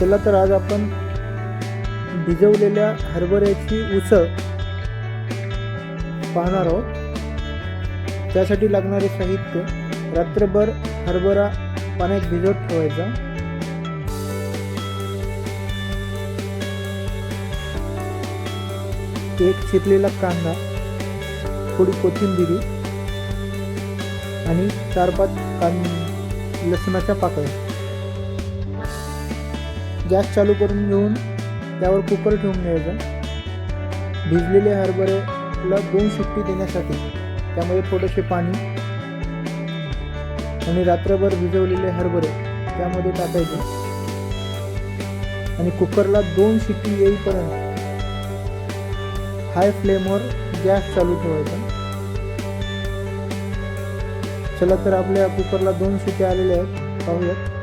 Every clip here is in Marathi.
चला तर आज आपण भिजवलेल्या हरभऱ्याची उसळ पाहणार आहोत. त्यासाठी लागणारे साहित्य रात्रभर हरभरा पाण्यात भिजवत ठेवायचा. एक चिरलेला कांदा थोडी कोथिंबिरी आणि चार पाच कां लसणाच्या पाकळ्या. गॅस चालू करून घेऊन त्यावर कुकर ठेवून घ्यायचा. भिजलेले हरभऱ्याला दोन शिट्टी देण्यासाठी. त्यामध्ये थोडेसे पाणी आणि रात्रभर भिजवलेले हरभरे त्यामध्ये टाकायचे. आणि कुकरला दोन शिट्टी येईपर्यंत हाय फ्लेमवर गॅस चालू ठेवायचा. चला तर आपल्या कुकरला दोन शिट्या आलेल्या आहेत. पाहूयात.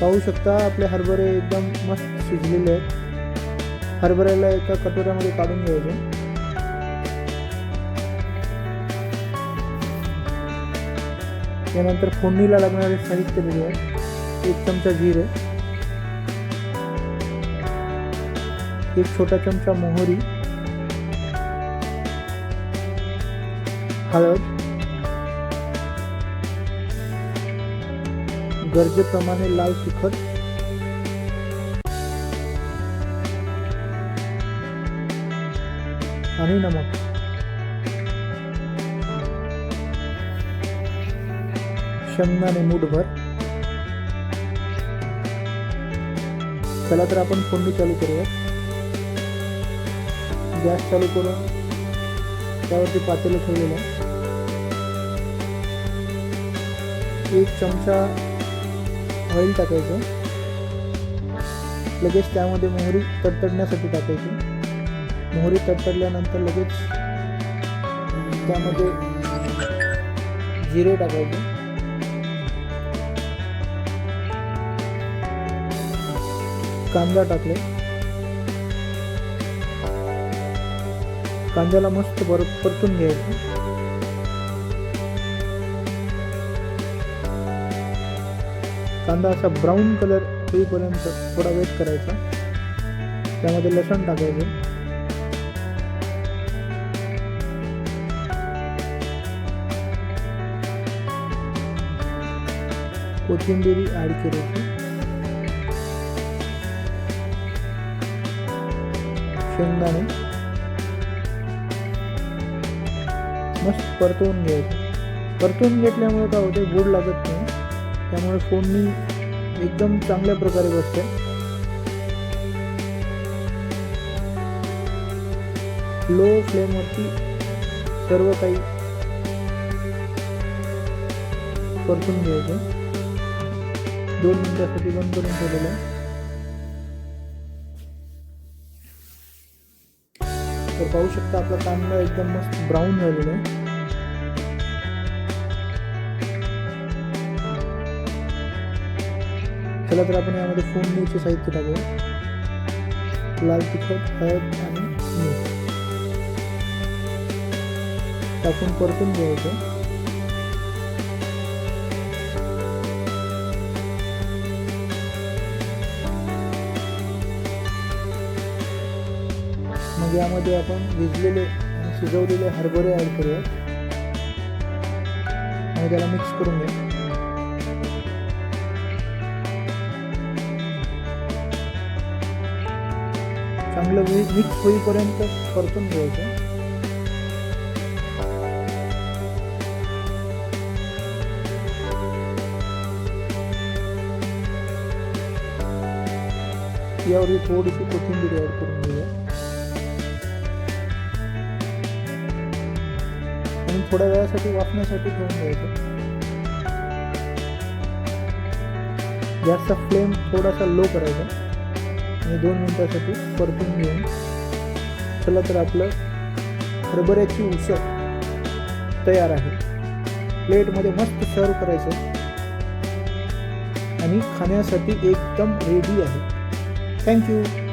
पाहू शकता आपले हरभरे एकदम मस्त शिजलेले आहेत. हरभऱ्याला एका कटोऱ्यामध्ये काढून घ्यायचे. त्यानंतर फोडणीला लागणारे साहित्य दिले आहे एक चमचा जिरे. एक छोटा चमचा मोहरी. हळद. गरजेप्रमाणे लाल तिखट आणि नमक. शेंगदाणे मूठभर. चला तर आपण फोडणी चालू करूया. गॅस चालू करून त्यावरती पातेलं ठेवलेलं एक चमचा ऑइल टाकायचं. लगेच त्यामध्ये मोहरी तडतडण्यासाठी टाकायची. मोहरी तडतडल्यानंतर लगेच त्यामध्ये जिरे टाकायचे. कांदा टाकले. कांद्याला मस्त बर परतून घ्यायचं. कांदा असा ब्राऊन कलर होईपर्यंत थोडा वेट करायचा. त्यामध्ये लसण टाकायचं. कोथिंबिरी ॲड करायची. शेंगदाणे. मस्त परतवून घ्यायचं. परतवून घेतल्यामुळे काय होते गोड लागत नाही. त्यामुळे फोननी एकदम चांगल्या प्रकारे बसते लो फ्लेमवरती सर्व काही परतून घ्यायचं. दोन मिनिटासाठी बंद करून ठेवलेलं आहे. तर पाहू शकता आपला कांदा एकदम मस्त ब्राऊन झालेला आहे. चला तर आपण यामध्ये फोडणीचे साहित्य टाकूया. लाल तिखट हळद आणि मीठ. टाकून परतून घ्यायचं. मग यामध्ये आपण भिजलेले आणि शिजवलेले हरभरे ॲड करूया आणि त्याला मिक्स करून घ्या. चांगलं मिक्स होईपर्यंत परतून घ्यायचं. यावरती थोडीशी कोथिंबीर ॲड करून घेऊया. आणि थोड्या वेळासाठी वाचण्यासाठी ठेवून द्यायचं गॅसचा फ्लेम थोडासा लो करायचा. आणि दोन मिनटासाठी परतून घेऊन चला तर आपलं हरभऱ्याची उसळ तयार आहे. प्लेटमध्ये मस्त सर्व करायचं. आणि खाण्यासाठी एकदम रेडी आहे. थँक्यू